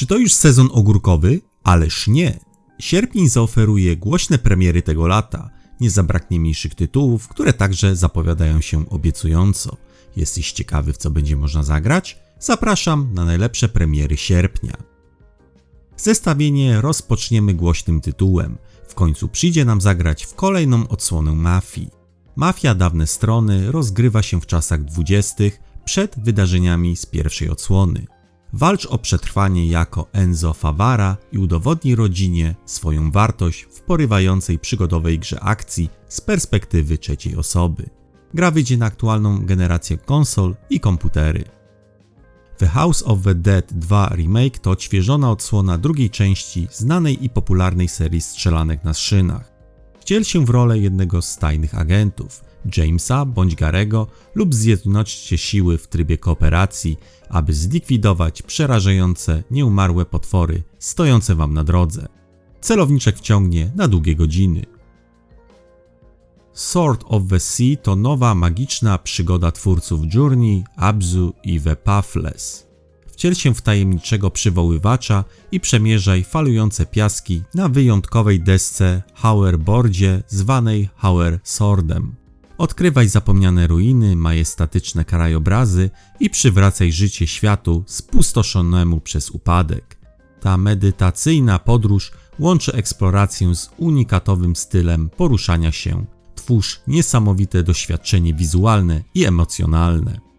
Czy to już sezon ogórkowy? Ależ nie. Sierpień zaoferuje głośne premiery tego lata. Nie zabraknie mniejszych tytułów, które także zapowiadają się obiecująco. Jesteś ciekawy, w co będzie można zagrać? Zapraszam na najlepsze premiery sierpnia. Zestawienie rozpoczniemy głośnym tytułem. W końcu przyjdzie nam zagrać w kolejną odsłonę mafii. Mafia Dawne Strony rozgrywa się w czasach dwudziestych przed wydarzeniami z pierwszej odsłony. Walcz o przetrwanie jako Enzo Favara i udowodnij rodzinie swoją wartość w porywającej przygodowej grze akcji z perspektywy trzeciej osoby. Gra wyjdzie na aktualną generację konsol i komputery. The House of the Dead 2 Remake to odświeżona odsłona drugiej części znanej i popularnej serii strzelanek na szynach. Wciel się w rolę jednego z tajnych agentów, Jamesa bądź Garego lub zjednoczcie siły w trybie kooperacji, aby zlikwidować przerażające, nieumarłe potwory stojące wam na drodze. Celowniczek wciągnie na długie godziny. Sword of the Sea to nowa magiczna przygoda twórców Journey, Abzu i The Pathless. Wciel się w tajemniczego przywoływacza i przemierzaj falujące piaski na wyjątkowej desce Boardzie zwanej Hauer Swordem. Odkrywaj zapomniane ruiny, majestatyczne krajobrazy i przywracaj życie światu spustoszonemu przez upadek. Ta medytacyjna podróż łączy eksplorację z unikatowym stylem poruszania się. Twórz niesamowite doświadczenie wizualne i emocjonalne.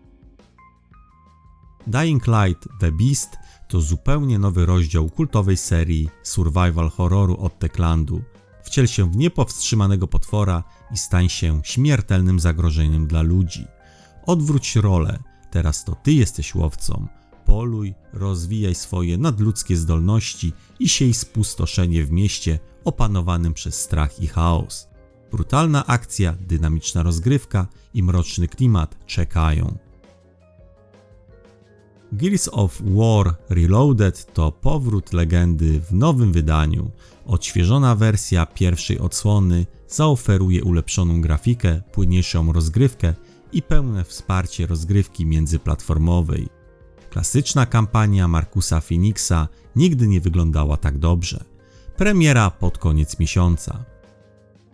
Dying Light The Beast to zupełnie nowy rozdział kultowej serii survival horroru od Techlandu. Wciel się w niepowstrzymanego potwora i stań się śmiertelnym zagrożeniem dla ludzi. Odwróć rolę, teraz to ty jesteś łowcą. Poluj, rozwijaj swoje nadludzkie zdolności i siej spustoszenie w mieście opanowanym przez strach i chaos. Brutalna akcja, dynamiczna rozgrywka i mroczny klimat czekają. Gears of War Reloaded to powrót legendy w nowym wydaniu. Odświeżona wersja pierwszej odsłony zaoferuje ulepszoną grafikę, płynniejszą rozgrywkę i pełne wsparcie rozgrywki międzyplatformowej. Klasyczna kampania Markusa Phoenixa nigdy nie wyglądała tak dobrze. Premiera pod koniec miesiąca.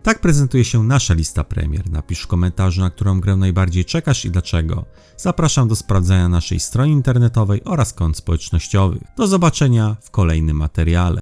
Tak prezentuje się nasza lista premier. Napisz w komentarzu, na którą grę najbardziej czekasz i dlaczego. Zapraszam do sprawdzania naszej strony internetowej oraz kont społecznościowych. Do zobaczenia w kolejnym materiale.